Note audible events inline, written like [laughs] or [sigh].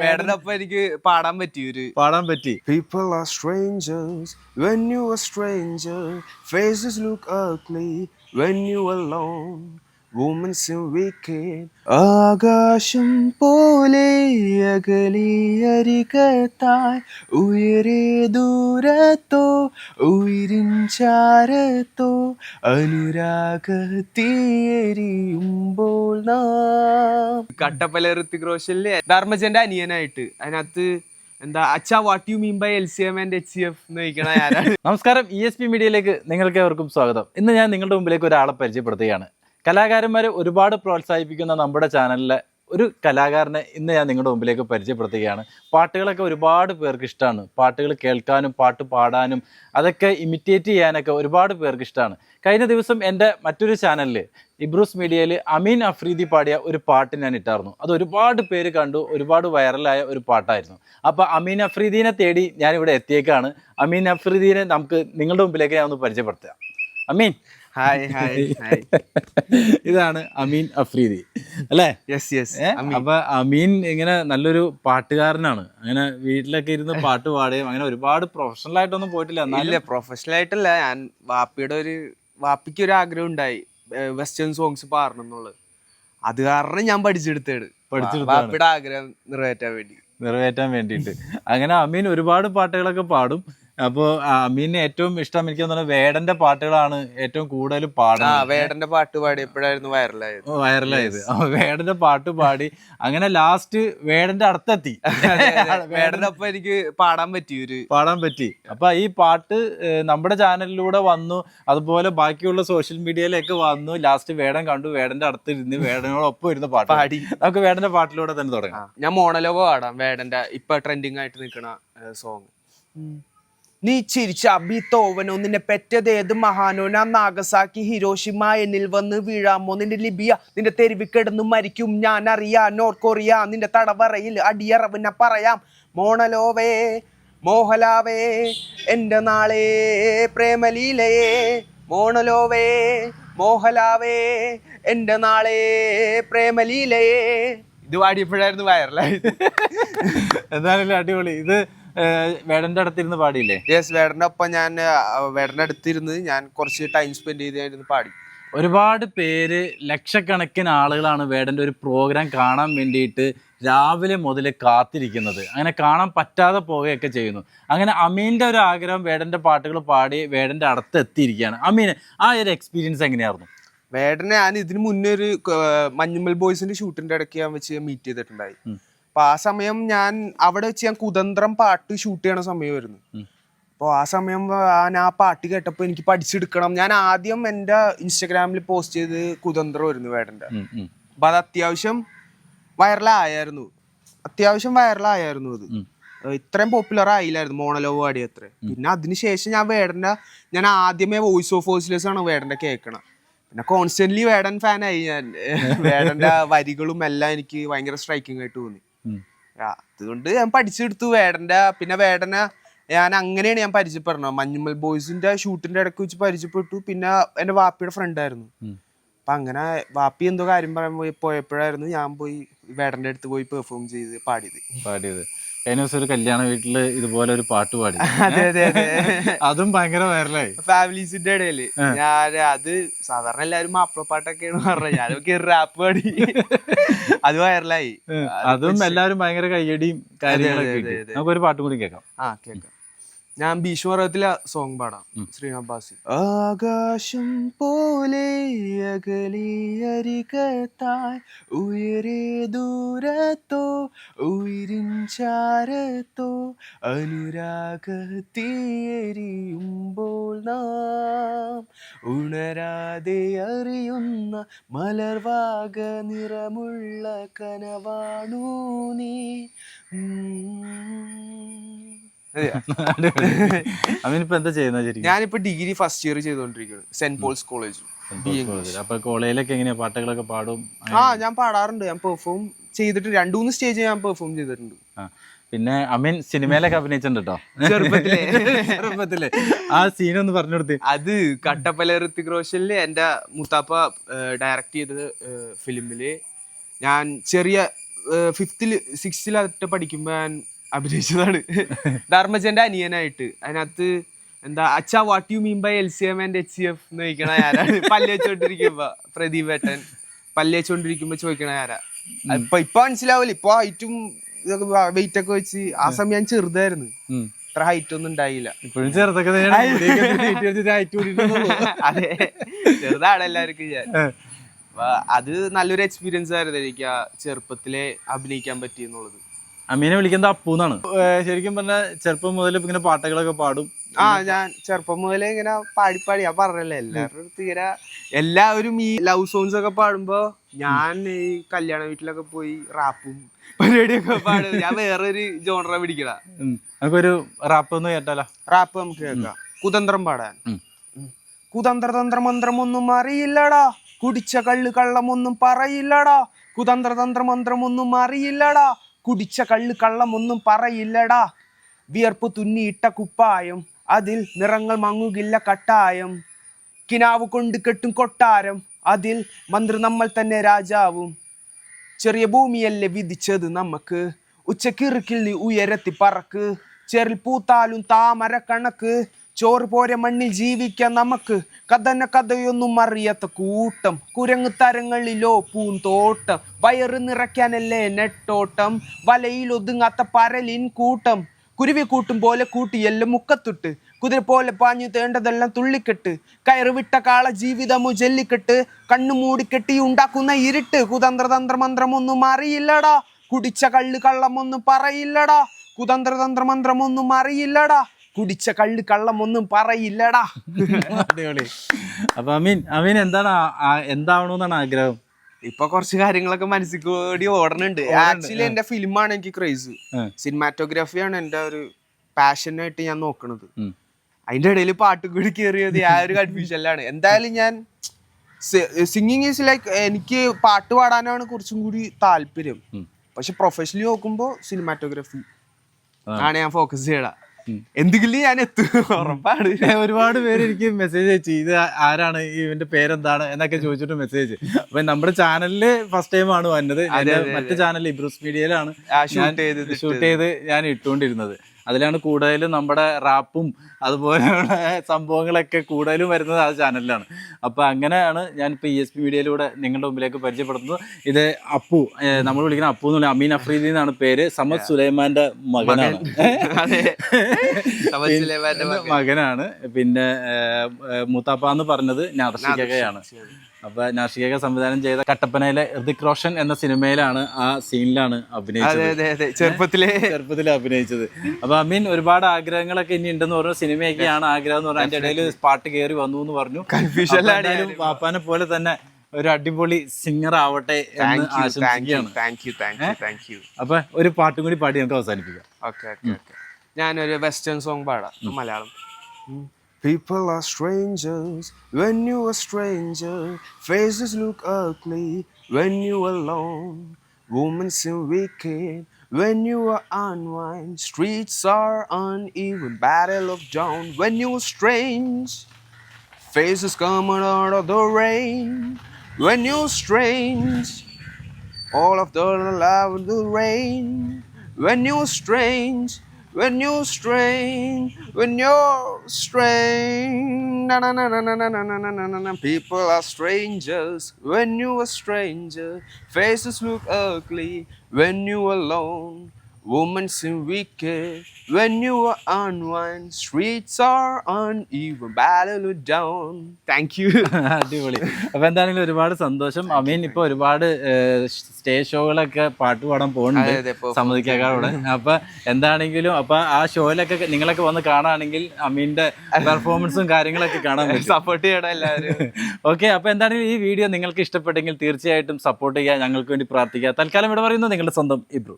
വേടനൊപ്പം എനിക്ക് പാടാൻ പറ്റി ഒരു പാടാൻ പറ്റി People are strangers when you are stranger. Faces look ugly when you alone. Seem wicked. ആകാശം പോലെ അകലെ അരികത്തായി ഉയരെ ദൂരത്തോ ഉയരിൻ ചാരത്തോ അനുരാഗത്തിയെരിയുമ്പോൾ നാം. കട്ടപ്പല ഋത്തിക് റോഷനിലെ ധർമ്മജന്റെ അനിയനായിട്ട്. അതിനകത്ത് എന്താ അച്ഛാ what you mean by L C M and H C F എന്ന് ചോദിക്കണ ഞാനാണ് നമസ്കാരം ഇ എസ് പി മീഡിയയിലേക്ക് നിങ്ങൾക്ക് എവർക്കും സ്വാഗതം. ഇന്ന് ഞാൻ നിങ്ങളുടെ മുമ്പിലേക്ക് ഒരാളെ പരിചയപ്പെടുത്തുകയാണ്. കലാകാരന്മാരെ ഒരുപാട് പ്രോത്സാഹിപ്പിക്കുന്ന നമ്മുടെ ചാനലിലെ ഒരു കലാകാരനെ ഇന്ന് ഞാൻ നിങ്ങളുടെ മുമ്പിലേക്ക് പരിചയപ്പെടുത്തുകയാണ്. പാട്ടുകളൊക്കെ ഒരുപാട് പേർക്ക് ഇഷ്ടമാണ് പാട്ടുകൾ കേൾക്കാനും പാട്ട് പാടാനും അതൊക്കെ ഇമിറ്റേറ്റ് ചെയ്യാനൊക്കെ ഒരുപാട് പേർക്ക് ഇഷ്ടമാണ് കഴിഞ്ഞ ദിവസം എന്റെ മറ്റൊരു ചാനലിൽ ഇബ്രൂസ് മീഡിയയിൽ അമീൻ അഫ്രീദി പാടിയ ഒരു പാട്ട് ഞാൻ ഇട്ടായിരുന്നു. അത് ഒരുപാട് പേര് കണ്ടു ഒരുപാട് വൈറലായ ഒരു പാട്ടായിരുന്നു. അപ്പോൾ അമീൻ അഫ്രീദീനെ തേടി ഞാനിവിടെ എത്തിയേക്കാണ്. അമീൻ അഫ്രീദീനെ നമുക്ക് നിങ്ങളുടെ മുമ്പിലേക്ക് ഞാൻ ഒന്ന് പരിചയപ്പെടുത്തുക. അമീൻ. ഹായ് ഹായ് [laughs] ഇതാണ് അമീൻ അഫ്രീദി. അല്ലേ? Yes yes? അപ്പൊ അമീൻ ഇങ്ങനെ നല്ലൊരു പാട്ടുകാരനാണ്. അങ്ങനെ വീട്ടിലൊക്കെ ഇരുന്ന് പാട്ട് പാടുകയും അങ്ങനെ ഒരുപാട് പ്രൊഫഷണൽ ആയിട്ടൊന്നും പോയിട്ടില്ല. നല്ല പ്രൊഫഷണൽ ആയിട്ടല്ല. ഞാൻ വാപ്പിയുടെ ഒരു വാപ്പിക്ക് ഒരു ആഗ്രഹം ഉണ്ടായി. വെസ്റ്റേൺ സോങ്സ് പാടണം എന്നുള്ളത് അത് കാരണം ഞാൻ പഠിച്ചെടുത്തേട്. വാപ്പിയുടെ ആഗ്രഹം നിറവേറ്റാൻ വേണ്ടി. നിറവേറ്റാൻ വേണ്ടിയിട്ട്. അങ്ങനെ അമീൻ ഒരുപാട് പാട്ടുകളൊക്കെ പാടും. അപ്പോൾ അമീന് ഏറ്റവും ഇഷ്ടം എനിക്ക് തോന്നുന്നത് വേടന്റെ പാട്ടുകളാണ് ഏറ്റവും കൂടുതൽ ആ പാടുന്നത് വേടന്റെ പാട്ട് പാടിയപ്പോഴായിരുന്നു വൈറലായത്? വൈറലായത്. അപ്പൊ വേടന്റെ പാട്ട് പാടി അങ്ങനെ ലാസ്റ്റ് വേടന്റെ അടുത്തെത്തി. [laughs] വേടനൊപ്പം എനിക്ക് പാടാൻ പറ്റി ഒരു പാടാൻ പറ്റി. അപ്പൊ ഈ പാട്ട് നമ്മുടെ ചാനലിലൂടെ വന്നു. അതുപോലെ ബാക്കിയുള്ള സോഷ്യൽ മീഡിയയിലൊക്കെ വന്നു. ലാസ്റ്റ് വേടൻ കണ്ടു. വേടന്റെ അടുത്ത് ഇരുന്ന് വേടനോടൊപ്പം ഇരുന്ന് പാട്ട്. പാടി. നമുക്ക് വേടന്റെ പാട്ടിലൂടെ തന്നെ തുടങ്ങാം. ഞാൻ മോണലോഗോ പാടാം. വേടന്റെ ഇപ്പൊ ട്രെൻഡിങ് ആയിട്ട് നിൽക്കുന്ന സോങ് നീ ചിരിച്ച ബീത്തോവനോ നിന്നെ പെറ്റത് ഏത് മഹാനോ? ഞാൻ നാഗസാക്കി ഹിരോഷിമ എന്നിൽ വന്ന് വീഴാമോ? നിന്റെ ലിബിയ നിന്റെ തെരുവി കിടന്നു മരിക്കും. ഞാൻ അറിയാ നോർത്ത് കൊറിയ നിന്റെ തടവറയിൽ അടിയറവ് ഞാൻ പറയാം. മോണലോവേ മോഹലാവേ എന്റെ നാളേ പ്രേമലീലയേ. മോണലോവേ മോഹലാവേ എന്റെ നാളേ പ്രേമലീലയേ. ഇത് പാടിയപ്പോഴായിരുന്നു വൈറലായത് [laughs] എന്തായാലും അടിപൊളി. ഇത് വേടന്റെ അടുത്തിരുന്ന് പാടിയില്ലേ? യെസ് വേടന്റെ ഒപ്പം ഞാൻ വേടന്റെ അടുത്തിരുന്ന് ഞാൻ കുറച്ച് ടൈം സ്പെൻഡ് ചെയ്തായിരുന്നു പാടി. ഒരുപാട് പേര് ലക്ഷക്കണക്കിന് ആളുകളാണ് വേടന്റെ ഒരു പ്രോഗ്രാം കാണാൻ വേണ്ടിയിട്ട് രാവിലെ മുതൽ കാത്തിരിക്കുന്നത്. അങ്ങനെ കാണാൻ പറ്റാതെ പോവുകയൊക്കെ ചെയ്യുന്നു. അങ്ങനെ അമീന്റെ ഒരു ആഗ്രഹം വേടന്റെ പാട്ടുകൾ പാടി വേടന്റെ അടുത്ത് എത്തിയിരിക്കുകയാണ് അമീൻ ആ ഒരു എക്സ്പീരിയൻസ് എങ്ങനെയായിരുന്നു? വേടനെ ഞാൻ ഇതിനു മുന്നേ ഒരു മഞ്ഞുമ്മൽ ബോയ്സിന്റെ ഷൂട്ടിന്റെ ഇടയ്ക്ക് ഞാൻ വെച്ച് മീറ്റ് ചെയ്തിട്ടുണ്ടായി. അപ്പൊ ആ സമയം ഞാൻ അവിടെ വെച്ച് ഞാൻ കുതന്ത്രം പാട്ട് ഷൂട്ട് ചെയ്യണ സമയമായിരുന്നു. അപ്പോൾ ആ സമയം ഞാൻ ആ പാട്ട് കേട്ടപ്പോൾ എനിക്ക് പഠിച്ചെടുക്കണം. ഞാൻ ആദ്യം എന്റെ ഇൻസ്റ്റഗ്രാമിൽ പോസ്റ്റ് ചെയ്ത് കുതന്ത്രമായിരുന്നു വേടന്റെ ഉം, ഉം, അപ്പൊ അത് അത്യാവശ്യം വൈറലായിരുന്നു അത്യാവശ്യം വൈറലായിരുന്നു അത്. ഇത്രയും പോപ്പുലർ ആയില്ലായിരുന്നു മോണലോവ് പാടി അത്ര. പിന്നെ അതിനുശേഷം ഞാൻ വേടന്റെ ഞാൻ ആദ്യമേ വോയിസ് ഓഫ് വോയിസ്ലെസ് ആണ് വേടന്റെ കേൾക്കണം. പിന്നെ കോൺസ്റ്റന്റ്ലി വേടൻ ഫാനായി ഞാൻ. [laughs] വേടന്റെ വരികളും എല്ലാം എനിക്ക് ഭയങ്കര സ്ട്രൈക്കിംഗ് ആയിട്ട് തോന്നി. അതുകൊണ്ട് ഞാൻ പഠിച്ചെടുത്തു വേടന്റെ പിന്നെ വേടന ഞാൻ അങ്ങനെയാണ് ഞാൻ പരിചയപ്പെടുന്നത്. മഞ്ഞുമൽ ബോയ്സിന്റെ ഷൂട്ടിന്റെ ഇടയ്ക്ക് വെച്ച് പരിചയപ്പെട്ടു പിന്നെ എന്റെ വാപ്പിയുടെ ഫ്രണ്ട് ആയിരുന്നു. അപ്പൊ അങ്ങനെ വാപ്പി എന്തോ കാര്യം പറയാൻ പോയി പോയപ്പോഴായിരുന്നു ഞാൻ പോയി വേടന്റെ അടുത്ത് പോയി പെർഫോം ചെയ്ത് പാടിയത്. പാടിയത്. കഴിഞ്ഞ ദിവസം ഒരു കല്യാണ വീട്ടിൽ ഇതുപോലെ ഒരു പാട്ട് പാടി. [laughs] അതെ അതെ അതെ. അതും ഭയങ്കര വൈറലായി ഫാമിലീസിന്റെ ഇടയിൽ. ഞാൻ അത് സാധാരണ എല്ലാരും മാപ്പിളപ്പാട്ടൊക്കെയാണ് പറഞ്ഞത്. ഞാനൊക്കെ റാപ്പ് പാടി. അത് വൈറലായി അതും എല്ലാവരും ഭയങ്കര കയ്യടിയും കാര്യങ്ങളൊക്കെ നമുക്ക് ഒരു പാട്ട് നമുക്കൊരു പാട്ടും കൂടി കേൾക്കാം. ആ കേക്കാം ഞാൻ ഭീഷ്മറത്തിലെ സോങ് പാടാം ശ്രീനാഥ് ബാസി ആകാശം പോലെ അകലെ അരികത്തായി ഉയരെ ദൂരത്തോ ഉയരിൻ ചാരത്തോ അനുരാഗത്തിയെരിയുമ്പോൾ നാം ഉണരാതെ അറിയുന്ന മലർവാക നിറമുള്ള കനവാണു നീ. [laughs] എന്താ ചെയ്യുന്നത് ഞാനിപ്പോ ഡിഗ്രി ഫസ്റ്റ് ഇയർ ചെയ്തോണ്ടിരിക്കുന്നത് സെന്റ് പോൾസ് കോളേജ്. അപ്പൊ കോളേജിലൊക്കെ എങ്ങനെയാ? പാട്ടുകളൊക്കെ പാടും? ആ ഞാൻ പാടാറുണ്ട്. ഞാൻ പെർഫോം ചെയ്തിട്ട് രണ്ടു മൂന്ന് സ്റ്റേജ് ഞാൻ പെർഫോം ചെയ്തിട്ടുണ്ട്. പിന്നെ അമീൻ സിനിമയിലൊക്കെ അഭിനയിച്ചിട്ടുണ്ട് കേട്ടോ ചെറുപ്പത്തിലേ. [laughs] ചെറുപ്പത്തിൽ. ആ സീൻ ഒന്ന് പറഞ്ഞു കൊടുത്ത്. അത് കട്ടപ്പല ഋത്തിക് റോഷനിൽ എന്റെ മുത്താപ്പ ഡയറക്ട് ചെയ്തത് ഫിലിമിൽ ഞാൻ ചെറിയ ഫിഫ്തിൽ സിക്സ്തിലൊക്കെ പഠിക്കുമ്പോ ഞാൻ അഭിനയിച്ചതാണ്. ധർമ്മജന്റെ അനിയനായിട്ട്. അതിനകത്ത് എന്താ അച്ഛ what you mean by L C M and H C F എന്ന് ചോദിക്കണ ആരാണ്. പല്ല് വെച്ചോണ്ടിരിക്കുമ്പോ പ്രദീപ് ഏട്ടൻ പല്ല് വെച്ചോണ്ടിരിക്കുമ്പോ ചോദിക്കണ ആരാ. ഇപ്പൊ ഇപ്പൊ മനസ്സിലാവില്ല ഇപ്പൊ ഹൈറ്റും ഇതൊക്കെ വെയിറ്റ് ഒക്കെ വെച്ച് ആ സമയം ഞാൻ ചെറുതായിരുന്നു. ഇത്ര അത്ര ഹൈറ്റ് ഒന്നും ഉണ്ടായില്ല. ഇപ്പോഴും ചെറുതൊക്കെ. അതെ. ചെറുതാണ് എല്ലാവർക്കും ഞാൻ. അത് നല്ലൊരു എക്സ്പീരിയൻസ് ആയിരുന്നു എനിക്ക് ആ ചെറുപ്പത്തിലെ അഭിനയിക്കാൻ പറ്റിയെന്നുള്ളത്. അമീനെ വിളിക്കുന്നത് അപ്പൂന്നാണ്. ശരിക്കും പറഞ്ഞാൽ ചെറുപ്പം മുതൽ ഇങ്ങനെ പാട്ടുകളൊക്കെ പാടും. ആ ഞാൻ ചെറുപ്പം മുതലേ ഇങ്ങനെ പാടി പാടി. ഞാൻ പറഞ്ഞല്ലേ എല്ലാവരുടെ തീരെ എല്ലാവരും ഈ ലവ് സോങ്സ് ഒക്കെ പാടുമ്പോ ഞാൻ ഈ കല്യാണ വീട്ടിലൊക്കെ പോയി റാപ്പും പരിപാടിയൊക്കെ പാടും. ഞാൻ വേറൊരു ജോണറ പിടിക്കടാ. നമുക്കൊരു റാപ്പ് ഒന്ന് കേട്ടാലോ? റാപ്പ് നമുക്ക് കേൾക്കാം. കുതന്ത്രം പാടാൻ. കുതന്ത്രതന്ത്ര മന്ത്രമൊന്നും അറിയില്ലടാ. കുടിച്ച കള്ള് കള്ളമൊന്നും പറയില്ലടാ. കുതന്ത്ര തന്ത്ര മന്ത്രമൊന്നും അറിയില്ലടാ. കുടിച്ച കള്ള് കള്ളമൊന്നും പറയില്ലടാ. വിയർപ്പ് തുന്നിയിട്ട കുപ്പായം അതിൽ നിറങ്ങൾ മങ്ങുകില്ല കട്ടായം. കിനാവ് കൊണ്ട് കെട്ടും കൊട്ടാരം അതിൽ മന്ത്രി നമ്മൾ തന്നെ രാജാവും. ചെറിയ ഭൂമിയല്ലേ വിധിച്ചത് നമുക്ക്. ഉച്ചക്കിറുക്കിൽ നീ ഉയരത്തി പറക്ക്. ചെറിൽ പൂത്താലും താമര കണക്ക്. ചോറ് പോരെ മണ്ണിൽ ജീവിക്കാൻ നമുക്ക്. കഥന കഥയൊന്നും അറിയാത്ത കൂട്ടം. കുരങ്ങ് തരങ്ങളിലോ പൂന്തോട്ടം. വയറ് നിറയ്ക്കാനല്ലേ നെട്ടോട്ടം. വലയിൽ ഒതുങ്ങാത്ത പരലിൻ കൂട്ടം. കുരുവി കൂട്ടും പോലെ കൂട്ടിയെല്ലാം മുക്കത്തുട്ട്. കുതിര പോലെ പാഞ്ഞു തേണ്ടതെല്ലാം തുള്ളിക്കെട്ട്. കയറ് വിട്ട കാള ജീവിതമു ജല്ലിക്കെട്ട്. കണ്ണു മൂടിക്കെട്ടി ഉണ്ടാക്കുന്ന ഇരുട്ട്. കുതന്ത്ര തന്ത്ര മന്ത്രമൊന്നും അറിയില്ലടാ. കുടിച്ച കള്ള് കള്ളമൊന്നും പറയില്ലടാ. കുതന്ത്ര തന്ത്ര മന്ത്രമൊന്നും അറിയില്ലടാ. കുടിച്ച കള്ള് കള്ളം ഒന്നും പറയില്ലടാ. അടിപൊളി. അപ്പൊ അമീൻ അമീൻ എന്താണ് എന്താവണമെന്നാണ് ആഗ്രഹം? ഇപ്പൊ കുറച്ച് കാര്യങ്ങളൊക്കെ മനസ്സിൽ കൂടി ഓടണുണ്ട്. ആക്ച്വലി എന്റെ ആണ് എനിക്ക് ക്രേസ് സിനിമാറ്റോഗ്രാഫി ആണ് എന്റെ ഒരു പാഷനായിട്ട് ഞാൻ നോക്കണത്. അതിന്റെ ഇടയിൽ പാട്ട് കൂടി കയറിയത് ആ ഒരു കൺഫ്യൂഷനിലാണ് എന്തായാലും ഞാൻ സിംഗിങ് ഈസ് ലൈക്ക് എനിക്ക് പാട്ട് പാടാനാണ് കുറച്ചും കൂടി താല്പര്യം. പക്ഷെ പ്രൊഫഷണലി നോക്കുമ്പോ സിനിമാറ്റോഗ്രാഫി ആണ് ഞാൻ ഫോക്കസ് ചെയ്യണ. എന്തെങ്കിലും ഞാൻ എത്തും ഉറപ്പാണ്. ഒരുപാട് പേര് എനിക്ക് മെസ്സേജ് അയച്ചു. ഇത് ആരാണ്? ഇവന്റെ പേരെന്താണ്? എന്നൊക്കെ ചോദിച്ചിട്ട് മെസ്സേജ് അപ്പൊ നമ്മുടെ ചാനലിൽ ഫസ്റ്റ് ടൈം ആണ് വന്നത്. മറ്റു ചാനൽ ഇബ്രൂസ് മീഡിയയിലാണ് ഷൂട്ട് ചെയ്ത് ഞാൻ ഇട്ടുകൊണ്ടിരുന്നത് അതിലാണ് കൂടുതലും നമ്മുടെ റാപ്പും അതുപോലെയുള്ള സംഭവങ്ങളൊക്കെ കൂടുതലും വരുന്നത് ആ ചാനലിലാണ്. അപ്പോൾ അങ്ങനെയാണ് ഞാൻ ഇപ്പൊ ഇ എസ് പി മീഡിയയിലൂടെ നിങ്ങളുടെ മുമ്പിലേക്ക് പരിചയപ്പെടുത്തുന്നത്. ഇത് അപ്പു നമ്മൾ വിളിക്കുന്ന അപ്പു എന്ന് പറയുന്നത് അമീൻ അഫ്രീദി എന്നാണ് പേര്. സമദ് സുലൈമാന്റെ മകനാണ്. മകനാണ്. പിന്നെ മൂത്താപ്പ എന്ന് പറഞ്ഞത് നാദർഷികയാണ് അപ്പൊ നാഷിക സംവിധാനം ചെയ്ത കട്ടപ്പനയിലെ ഋതിക് റോഷൻ എന്ന സിനിമയിലാണ് ആ സീനിലാണ് അഭിനയിച്ചത്. ചെറുപ്പത്തിലെ. ചെറുപ്പത്തിൽ [laughs] അഭിനയിച്ചത്. അപ്പൊ അമീൻ ഒരുപാട് ആഗ്രഹങ്ങളൊക്കെ ഇനി ഉണ്ടെന്ന് പറഞ്ഞു സിനിമയൊക്കെയാണ് ആഗ്രഹം എന്ന് പറഞ്ഞു അതിന്റെ ഇടയിൽ പാട്ട് കയറി വന്നു എന്ന് പറഞ്ഞു. കൺഫ്യൂഷൻ പാപ്പാനെ പോലെ തന്നെ ഒരു അടിപൊളി സിംഗർ ആവട്ടെ എന്ന് ആശംസിക്കുകയാണ്. അപ്പൊ ഒരു പാട്ടും കൂടി പാടി നമുക്ക് അവസാനിപ്പിക്കാം. ഞാനൊരു വെസ്റ്റേൺ സോങ് പാടാം മലയാളം. People are strangers when you are stranger. Faces look ugly when you are alone. Women seem wicked when you are unwind. Streets are uneven, battle of dawn when you are strange. Faces coming out of the rain when you're strange. All of the love the rain when you're strange. When you're strange, when you're strange, na na na na na na na na na na na. People are strangers when you are stranger. Faces look ugly when you alone. Women seem wicked when you are unwind. Streets are uneven, battle it down. Thank you. [laughs] അടിപൊളി. അപ്പൊ എന്താണെങ്കിലും ഒരുപാട് സന്തോഷം. അമീൻ ഇപ്പൊ ഒരുപാട് stage ഷോകളൊക്കെ പാട്ട് പാടാൻ പോകുന്നുണ്ട് സമ്മതിക്കാക്കാവിടെ അപ്പൊ എന്താണെങ്കിലും അപ്പൊ ആ ഷോയിലൊക്കെ നിങ്ങളൊക്കെ വന്ന് കാണുകയാണെങ്കിൽ അമീന്റെ പെർഫോമൻസും കാര്യങ്ങളൊക്കെ കാണാൻ സപ്പോർട്ട് ചെയ്യണം എല്ലാവരും. [laughs] ഓക്കെ അപ്പൊ എന്താണെങ്കിലും ഈ വീഡിയോ നിങ്ങൾക്ക് ഇഷ്ടപ്പെട്ടെങ്കിൽ തീർച്ചയായിട്ടും സപ്പോർട്ട് ചെയ്യുക. ഞങ്ങൾക്ക് വേണ്ടി പ്രാർത്ഥിക്കുക. തൽക്കാലം ഇവിടെ പറയുന്നത് നിങ്ങളുടെ സ്വന്തം ഇബ്രു.